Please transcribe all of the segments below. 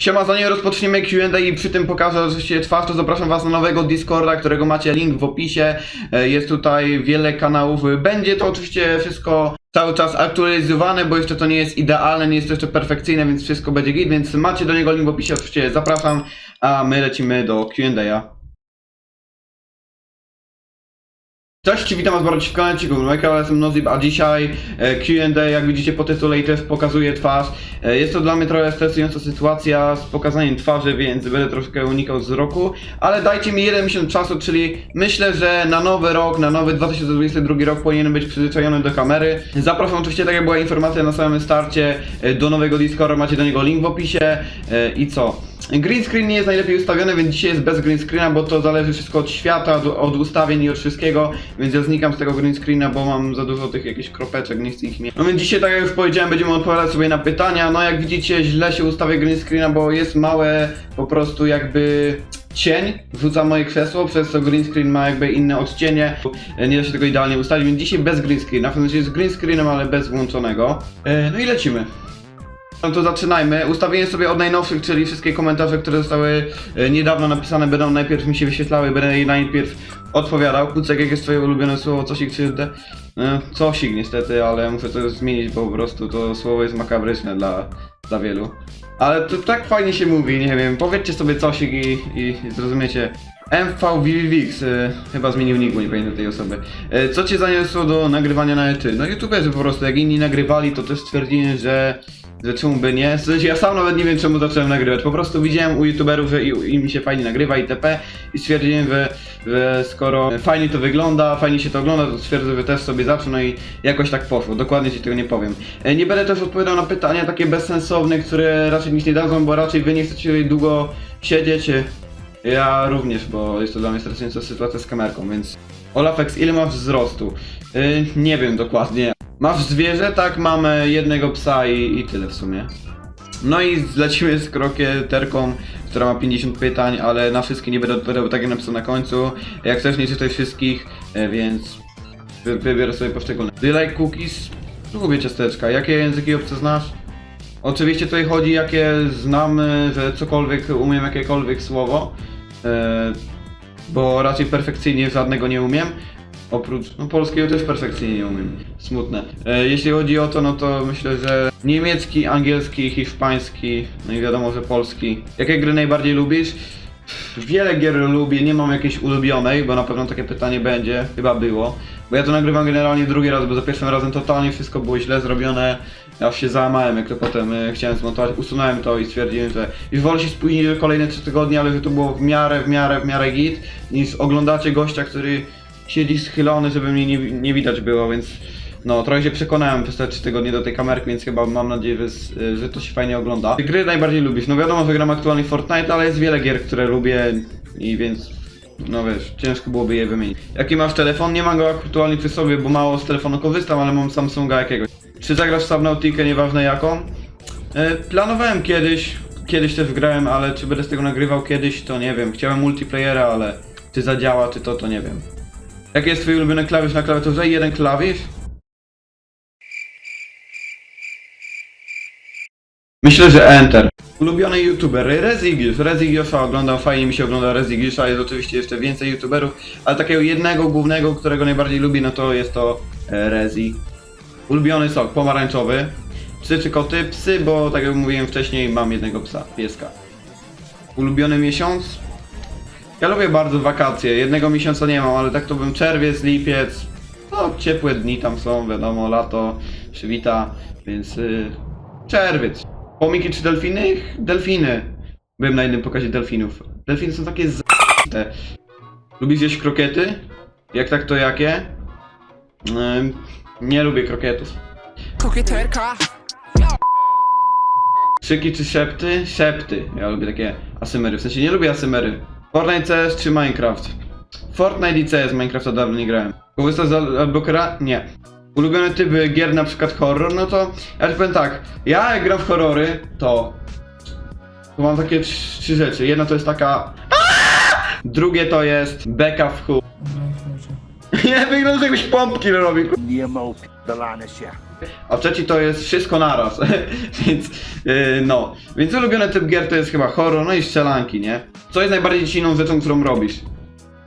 Siema, zanim rozpoczniemy Q&A i przy tym pokażę oczywiście twarz, to zapraszam was na nowego Discorda, którego macie link w opisie. E, Jest tutaj wiele kanałów. Będzie to oczywiście wszystko cały czas aktualizowane, bo jeszcze to nie jest idealne, nie jest to jeszcze perfekcyjne, więc wszystko będzie git, więc macie do niego link w opisie, oczywiście zapraszam, a my lecimy do Q&A. Cześć, witam was bardzo w kanale Michael, jestem Nozib, a dzisiaj e, Q&A, jak widzicie po tytule i też pokazuję twarz. E, Jest to dla mnie trochę stresująca sytuacja z pokazaniem twarzy, więc będę troszkę unikał wzroku, ale dajcie mi jeden miesiąc czasu, czyli myślę, że na nowy rok, na nowy 2022 rok powinienem być przyzwyczajony do kamery. Zapraszam oczywiście, tak jak była informacja na samym starcie, e, do nowego Discorda, macie do niego link w opisie i co? Green screen nie jest najlepiej ustawiony, więc dzisiaj jest bez green screena, bo to zależy wszystko od świata, od, od ustawień i od wszystkiego, więc ja znikam z tego green screena, bo mam za dużo tych jakichś kropeczek, nie chcę ich mieć. No więc dzisiaj, tak jak już powiedziałem, będziemy odpowiadać sobie na pytania. No jak widzicie, źle się ustawia green screena, bo jest małe po prostu jakby cień, wrzuca moje krzesło, przez co green screen ma jakby inne odcienie, nie da się tego idealnie ustawić, więc dzisiaj bez green screena, w sensie z green screenem, ale bez włączonego. E, No i lecimy. No to zaczynajmy. Ustawienie sobie od najnowszych, czyli wszystkie komentarze, które zostały e, niedawno napisane, będą najpierw mi się wyświetlały, będę je najpierw odpowiadał. Kucek, jak jest twoje ulubione słowo, cosik te... E, Cosik niestety, ale muszę to zmienić, bo po prostu to słowo jest makabryczne dla, dla wielu. Ale to tak fajnie się mówi, nie wiem, powiedzcie sobie cosik i, i zrozumiecie. MVVVX, e, chyba zmienił nick, nie pamiętam tej osoby. E, co cię zaniosło do nagrywania na ET? No youtuberzy po prostu, jak inni nagrywali, to też stwierdziłem, że że czemu by nie? W sensie ja sam nawet nie wiem czemu zacząłem nagrywać. Po prostu widziałem u youtuberów, że im się fajnie nagrywa itp. I stwierdziłem, że, że skoro fajnie to wygląda, fajnie się to ogląda, to stwierdzę, że też sobie zacznę no i jakoś tak poszło. Dokładnie ci tego nie powiem. E, Nie będę też odpowiadał na pytania takie bezsensowne, które raczej nic nie dadzą, bo raczej wy nie chcecie długo siedzieć. Ja również, bo jest to dla mnie stresująca sytuacja z kamerką, więc... Olafex, ile masz wzrostu? Yy, nie wiem dokładnie. Masz zwierzę? Tak, mamy jednego psa i, i tyle w sumie. No i zlecimy z krokieterką, która ma 50 pytań, ale na wszystkie nie będę odpowiadał, tak jak napisał na końcu. Jak chcesz, nie czytaj wszystkich, e, więc wy- wybiorę sobie poszczególne. Do you like cookies? Lubię ciasteczka. Jakie języki obce znasz? Oczywiście tutaj chodzi, jakie znam, e, że cokolwiek umiem, jakiekolwiek słowo. E, bo raczej perfekcyjnie żadnego nie umiem. Oprócz no, polskiego też perfekcyjnie nie umiem. Smutne. E, jeśli chodzi o to, no to myślę, że niemiecki, angielski, hiszpański, no i wiadomo, że polski. Jakie gry najbardziej lubisz? Wiele gier lubię, nie mam jakiejś ulubionej, bo na pewno takie pytanie będzie, chyba było. Bo ja to nagrywam generalnie drugi raz, bo za pierwszym razem totalnie wszystko było źle zrobione. Ja się załamałem, jak to potem e, chciałem zmontować, usunąłem to i stwierdziłem, że już wolę się spóźnić kolejne 3 tygodnie, ale że to było w miarę, w miarę, w miarę git, niż oglądacie gościa, który siedzi schylony, żeby mnie nie, nie widać było, więc no trochę się przekonałem przez te 3 tygodnie do tej kamerki, więc chyba mam nadzieję, że, s- że to się fajnie ogląda. Gry najbardziej lubisz? No wiadomo, że gram aktualnie Fortnite, ale jest wiele gier, które lubię i więc no wiesz, ciężko byłoby je wymienić. Jaki masz telefon? Nie mam go aktualnie przy sobie, bo mało z telefonu korzystam, ale mam Samsunga jakiegoś. Czy zagrasz w Subnautikę, nieważne jaką? E, planowałem kiedyś, kiedyś też grałem, ale czy będę z tego nagrywał kiedyś, to nie wiem. Chciałem multiplayera, ale czy zadziała, czy to, to nie wiem. Jaki jest twój ulubiony klawisz na klawiaturze? Jeden klawisz? Myślę, że Enter. Ulubiony youtuber, Rezigiusz. Rezigiusza oglądam, fajnie mi się ogląda Rezigiusza, jest oczywiście jeszcze więcej youtuberów, ale takiego jednego głównego, którego najbardziej lubię, no to jest to e, Rezi. Ulubiony sok, pomarańczowy. Psy czy koty? Psy, bo tak jak mówiłem wcześniej, mam jednego psa, pieska. Ulubiony miesiąc? Ja lubię bardzo wakacje, jednego miesiąca nie mam, ale tak to bym czerwiec, lipiec, no ciepłe dni tam są, wiadomo, lato przywita, więc y, czerwiec. Pomiki czy delfiny? Delfiny. Byłem na jednym pokazie delfinów. Delfiny są takie z... Lubisz jeść krokiety? Jak tak, to jakie? Ym, nie lubię krokietów. Kokieterka. Krzyki czy szepty? Szepty. Ja lubię takie asymery. W sensie nie lubię asymery. Fortnite CS czy Minecraft? Fortnite i CS Minecrafta dawno nie grałem. Korzystasz z al- Albokera? Nie. Ulubiony typ gier, na przykład horror, no to ja ci powiem tak, ja jak gram w horrory, to, to mam takie trz- trzy rzeczy. Jedna to jest taka Drugie to jest beka w chuj. Nie, wygląda jakbyś pompki robi. Nie ma upierdalania się. A trzeci to jest wszystko naraz, więc yy, no. Więc ulubiony typ gier to jest chyba horror, no i strzelanki, nie? Co jest najbardziej dziwną rzeczą, którą robisz?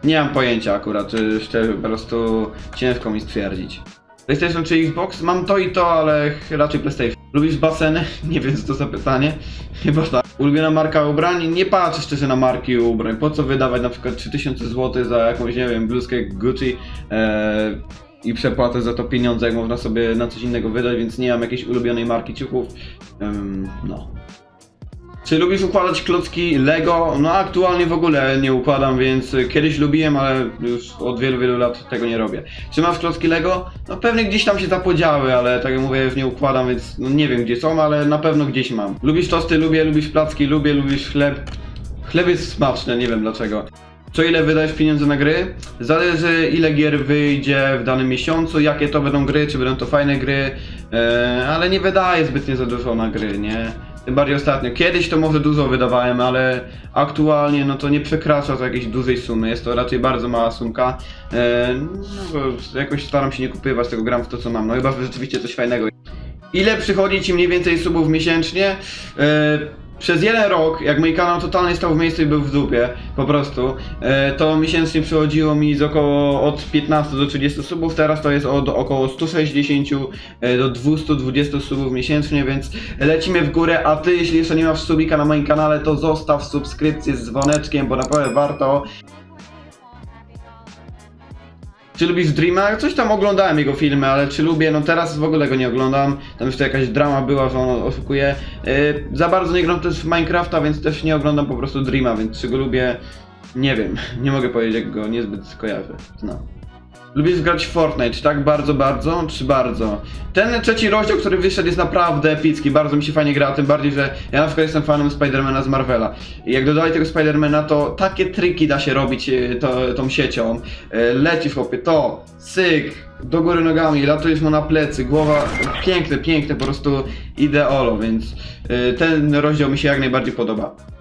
Nie mam pojęcia akurat, y, szczerze, po prostu ciężko mi stwierdzić. PlayStation czy Xbox? Mam to i to, ale raczej PlayStation. Lubisz baseny? Nie wiem co to za pytanie. Chyba tak. Ulubiona marka ubrań? Nie patrzę szczerze na marki ubrań. Po co wydawać na przykład 3000 zł za jakąś, nie wiem, bluzkę Gucci e, i przepłatę za to pieniądze, jak można sobie na coś innego wydać, więc nie mam jakiejś ulubionej marki ciuchów. Ym, no. Czy lubisz układać klocki Lego? No aktualnie w ogóle nie układam, więc kiedyś lubiłem, ale już od wielu, wielu lat tego nie robię. Czy masz klocki Lego? No pewnie gdzieś tam się zapodziały, ale tak jak mówię, już nie układam, więc no nie wiem gdzie są, ale na pewno gdzieś mam. Lubisz tosty? Lubię, lubisz placki? Lubię, lubisz chleb? Chleb jest smaczny, nie wiem dlaczego. Co ile wydajesz pieniędzy na gry? Zależy ile gier wyjdzie w danym miesiącu, jakie to będą gry, czy będą to fajne gry, e, ale nie wydaję zbytnie za dużo na gry, nie? Tym bardziej ostatnio. Kiedyś to może dużo wydawałem, ale aktualnie no to nie przekracza to jakiejś dużej sumy. Jest to raczej bardzo mała sumka. E, no bo jakoś staram się nie kupywać tego, gram w to co mam. No chyba że rzeczywiście coś fajnego. Ile przychodzi ci mniej więcej subów miesięcznie? E, przez jeden rok, jak mój kanał totalnie stał w miejscu i był w dupie, po prostu, e, to miesięcznie przychodziło mi z około od 15 do 30 subów, teraz to jest od około 160 e, do 220 subów miesięcznie, więc lecimy w górę, a ty jeśli jeszcze nie masz subika na moim kanale, to zostaw subskrypcję z dzwoneczkiem, bo naprawdę warto. Czy lubisz Dreama? Coś tam oglądałem jego filmy, ale czy lubię? No teraz w ogóle go nie oglądam. Tam jeszcze jakaś drama była, że on oszukuje. Yy, za bardzo nie gram też w Minecrafta, więc też nie oglądam po prostu Dreama, więc czy go lubię? Nie wiem. Nie mogę powiedzieć, jak go niezbyt kojarzę. No. Lubisz grać w Fortnite, tak? Bardzo, bardzo, czy bardzo? Ten trzeci rozdział, który wyszedł jest naprawdę epicki, bardzo mi się fajnie gra, tym bardziej, że ja na przykład jestem fanem Spidermana z Marvela. I jak dodali tego Spidermana, to takie triki da się robić e, to, tą siecią. E, Lecisz chłopie, to, syk, do góry nogami, latujesz mu na plecy, głowa, piękne, piękne, po prostu ideolo, więc e, ten rozdział mi się jak najbardziej podoba.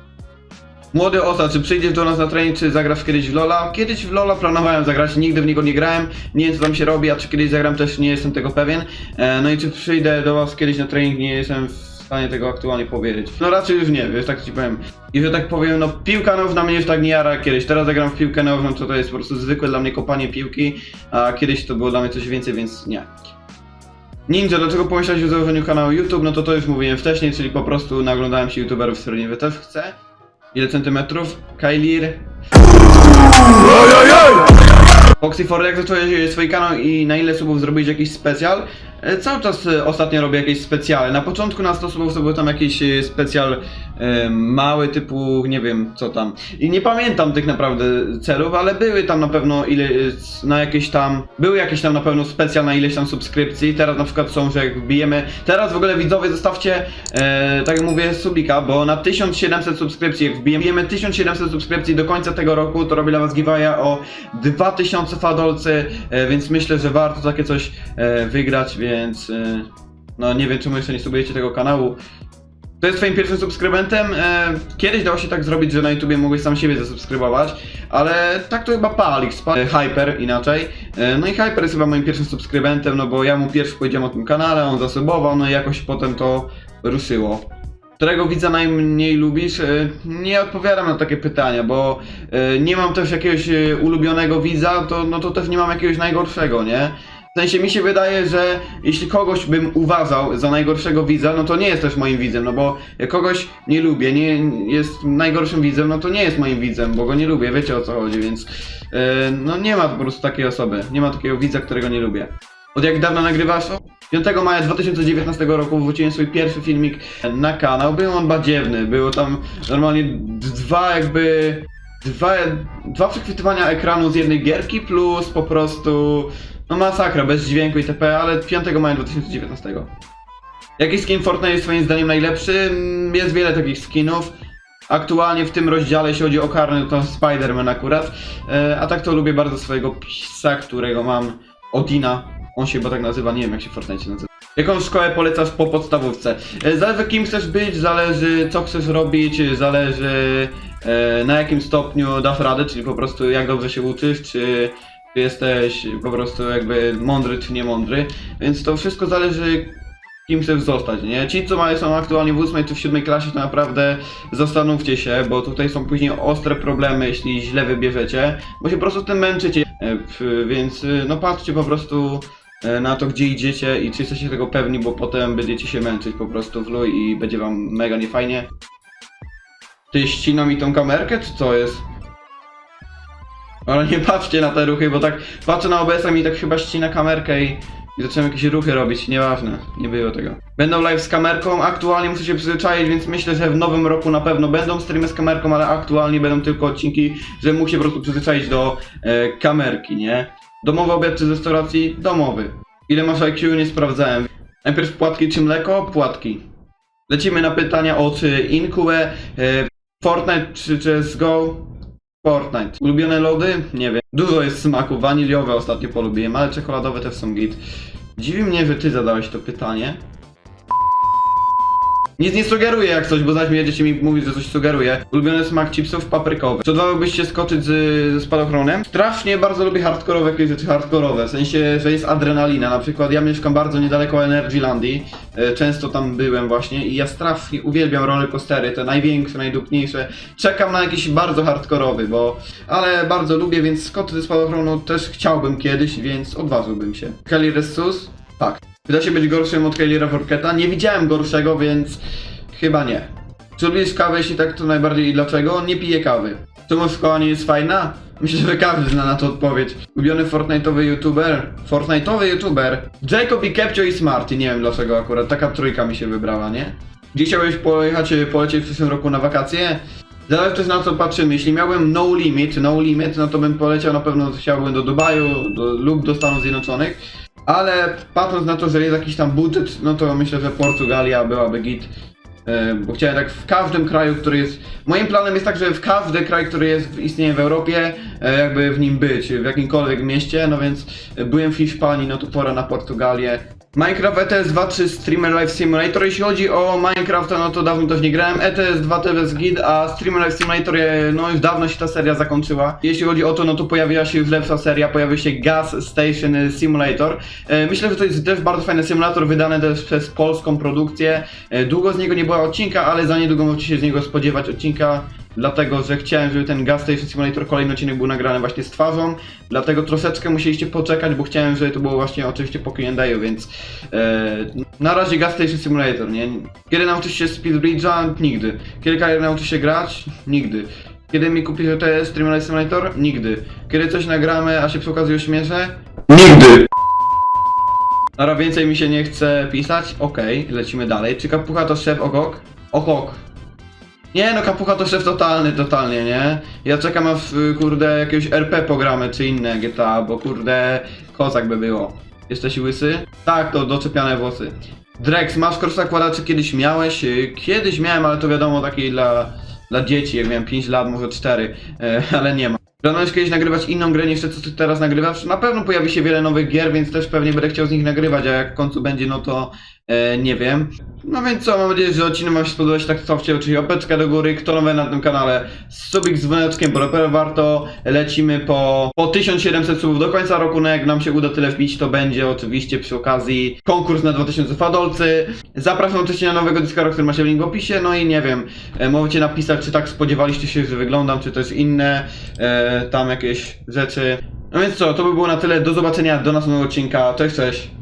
Młody Osa, czy przyjdziesz do nas na trening, czy zagrasz kiedyś w Lola? Kiedyś w Lola planowałem zagrać, nigdy w niego nie grałem, nie wiem co tam się robi, a czy kiedyś zagram też nie jestem tego pewien. E, no i czy przyjdę do was kiedyś na trening, nie jestem w stanie tego aktualnie powiedzieć. No raczej już nie, wiesz, tak ci powiem. I że tak powiem, no piłka nożna mnie już tak nie jara kiedyś. Teraz zagram w piłkę nożną, to to jest po prostu zwykłe dla mnie kopanie piłki, a kiedyś to było dla mnie coś więcej, więc nie. Ninja, dlaczego pomyślałeś o założeniu kanału YouTube? No to to już mówiłem wcześniej, czyli po prostu naglądałem się youtuberów, z którymi też chcę. Ile centymetrów? Kylir. Foxy for jak zacząłeś swój kanał i na ile subów zrobić jakiś specjal? E, Cały czas e, ostatnio robię jakieś specjale. Na początku na 100 subów to był tam jakiś e, specjal e, mały typu, nie wiem co tam. I nie pamiętam tych naprawdę celów, ale były tam na pewno ile, na jakieś tam, były jakieś tam na pewno specjal na ileś tam subskrypcji. Teraz na przykład są, że jak wbijemy, teraz w ogóle widzowie zostawcie, tak jak mówię, subika, bo na 1700 subskrypcji, jak wbijemy 1700 subskrypcji do końca tego roku, to robię dla was giveawaya o 2000 fadolcy, więc myślę, że warto takie coś wygrać, więc e, no nie wiem czemu jeszcze nie subujecie tego kanału. To jest twoim pierwszym subskrybentem. E, kiedyś dało się tak zrobić, że na YouTubie mogłeś sam siebie zasubskrybować, ale tak to chyba Palix, pa, e, Hyper inaczej. E, no i Hyper jest chyba moim pierwszym subskrybentem, no bo ja mu pierwszy powiedziałem o tym kanale, on zasubował, no i jakoś potem to ruszyło. Którego widza najmniej lubisz? Nie odpowiadam na takie pytania, bo nie mam też jakiegoś ulubionego widza, to, no to też nie mam jakiegoś najgorszego, nie? W sensie mi się wydaje, że jeśli kogoś bym uważał za najgorszego widza, no to nie jest też moim widzem, no bo jak kogoś nie lubię, nie jest najgorszym widzem, no to nie jest moim widzem, bo go nie lubię, wiecie o co chodzi, więc e, no nie ma po prostu takiej osoby, nie ma takiego widza, którego nie lubię. Od jak dawno nagrywasz? 5 maja 2019 roku wróciłem swój pierwszy filmik na kanał. Był on badziewny, było tam normalnie dwa jakby... Dwa, dwa przechwytywania ekranu z jednej gierki plus po prostu... No masakra, bez dźwięku itp., ale 5 maja 2019. Jaki skin Fortnite jest twoim zdaniem najlepszy? Mm, Jest wiele takich skinów. Aktualnie w tym rozdziale, jeśli chodzi o karny, to Spider-Man akurat. E, A tak to lubię bardzo swojego psa, którego mam. Odina. On się chyba tak nazywa, nie wiem jak się w Fortnite nazywa. Jaką szkołę polecasz po podstawówce? E, Zależy kim chcesz być, zależy co chcesz robić, zależy e, na jakim stopniu dasz radę, czyli po prostu jak dobrze się uczysz, czy czy jesteś po prostu jakby mądry czy nie mądry, więc to wszystko zależy kim chcesz zostać, nie? Ci, co mają, są aktualnie w 8 czy w 7 klasie, to naprawdę zastanówcie się, bo tutaj są później ostre problemy, jeśli źle wybierzecie, bo się po prostu tym męczycie, E, więc y, no patrzcie po prostu e, na to, gdzie idziecie i czy jesteście tego pewni, bo potem będziecie się męczyć po prostu w luj i będzie wam mega niefajnie. Ty ścina mi tą kamerkę, czy co jest? Ale nie patrzcie na te ruchy, bo tak patrzę na OBS-a mi tak chyba ścina kamerkę i, i zacząłem jakieś ruchy robić, nieważne, nie było tego. Będą live z kamerką, aktualnie muszę się przyzwyczaić, więc myślę, że w nowym roku na pewno będą streamy z kamerką, ale aktualnie będą tylko odcinki, że się po prostu przyzwyczaić do e, kamerki, nie? Domowy obiad czy z restauracji? Domowy. Ile masz IQ? Nie sprawdzałem. Najpierw płatki czy mleko? Płatki. Lecimy na pytania o czy Incue, e, Fortnite czy CSGO? Fortnite. Ulubione lody? Nie wiem. Dużo jest smaku. Waniliowe ostatnio polubiłem, ale czekoladowe też są git. Dziwi mnie, że ty zadałeś to pytanie. Nic nie sugeruję jak coś, bo zaś mi będziecie mi mówić, że coś sugeruje. Ulubiony smak chipsów paprykowy. Czy odważyłbyście skoczyć z, spadochronem? Strasznie bardzo lubię hardkorowe jakieś rzeczy hardkorowe, w sensie, że jest adrenalina. Na przykład ja mieszkam bardzo niedaleko Energylandii, e, często tam byłem właśnie i ja strasznie uwielbiam rollercoastery, te największe, najdupniejsze. Czekam na jakiś bardzo hardkorowy, bo... Ale bardzo lubię, więc skoczyć ze spadochronu też chciałbym kiedyś, więc odważyłbym się. Kelly Ressus? Tak. Wyda się być gorszym od Kelly'a Forketa? Nie widziałem gorszego, więc chyba nie. Czy lubisz kawę, jeśli tak, to najbardziej i dlaczego? Nie piję kawy. Czemu szkoła nie jest fajna? Myślę, że każdy zna na to odpowiedź. Ulubiony Fortnite'owy youtuber? Fortnite'owy youtuber? Jacob i Kepcio i Smarty, nie wiem dlaczego akurat, taka trójka mi się wybrała, nie? Gdzie chciałbyś pojechać, e, polecieć w przyszłym roku na wakacje? Zależy też na co patrzymy. Jeśli miałbym no limit, no limit, no to bym poleciał na pewno chciałbym do Dubaju do, lub do Stanów Zjednoczonych. Ale patrząc na to, że jest jakiś tam budżet, no to myślę, że Portugalia byłaby git. E, Bo chciałem tak w każdym kraju, który jest. Moim planem jest tak, że w każdy kraj, który jest, istnieje w Europie, e, jakby w nim być, w jakimkolwiek mieście. No więc e, byłem w Hiszpanii, no to pora na Portugalię. Minecraft ETS 2 czy Streamer Live Simulator? Jeśli chodzi o Minecrafta, no to dawno też nie grałem. ETS 2 to jest git, a Streamer Live Simulator, no już dawno się ta seria zakończyła. Jeśli chodzi o to, no to pojawiła się już lepsza seria, pojawił się Gas Station Simulator. E, Myślę, że to jest też bardzo fajny symulator, wydany też przez polską produkcję. E, Długo z niego nie było odcinka, ale za niedługo możecie się z niego spodziewać odcinka. Dlatego, że chciałem, żeby ten Gas Station Simulator kolejny odcinek był nagrany właśnie z twarzą. Dlatego troszeczkę musieliście poczekać, bo chciałem, żeby to było właśnie oczywiście po Q&A, więc e, na razie Gas Station Simulator, nie? Kiedy nauczysz się Speedbridge'a? Nigdy. Kiedy Kalier nauczy się grać? Nigdy. Kiedy mi kupisz te Streamlight Simulator? Nigdy. Kiedy coś nagramy, a się przy okazji uśmierzę? Nigdy! Dobra, więcej mi się nie chce pisać. Okej, lecimy dalej. Czy kapucha to szef Ogok? Okok. Nie no, kapucha to szef totalny, totalnie, nie? Ja czekam aż, y, kurde, jakiegoś RP pogramy, czy inne GTA, bo kurde, kozak by było. Jesteś łysy? Tak, to doczepiane włosy. Drex, masz korsa kładaczy kiedyś miałeś? Y, Kiedyś miałem, ale to wiadomo, takiej dla, dla dzieci, jak miałem 5 lat, może 4, e, ale nie ma. Planujesz kiedyś nagrywać inną grę niż te, co ty teraz nagrywasz? Na pewno pojawi się wiele nowych gier, więc też pewnie będę chciał z nich nagrywać, a jak w końcu będzie, no to e, nie wiem. No więc co, mam nadzieję, że odcinek wam się spodobał, jeśli tak stawcie oczywiście opeczkę do góry, kto nowy na tym kanale, subik z dzwoneczkiem, bo dopiero warto, lecimy po, po 1700 subów do końca roku, no jak nam się uda tyle wbić, to będzie oczywiście przy okazji konkurs na 2000 fadolcy. Zapraszam oczywiście na nowego Discorda, który macie link w opisie, no i nie wiem, e, możecie napisać, czy tak spodziewaliście się, że wyglądam, czy też inne e, tam jakieś rzeczy. No więc co, to by było na tyle, do zobaczenia, do następnego odcinka, cześć, cześć.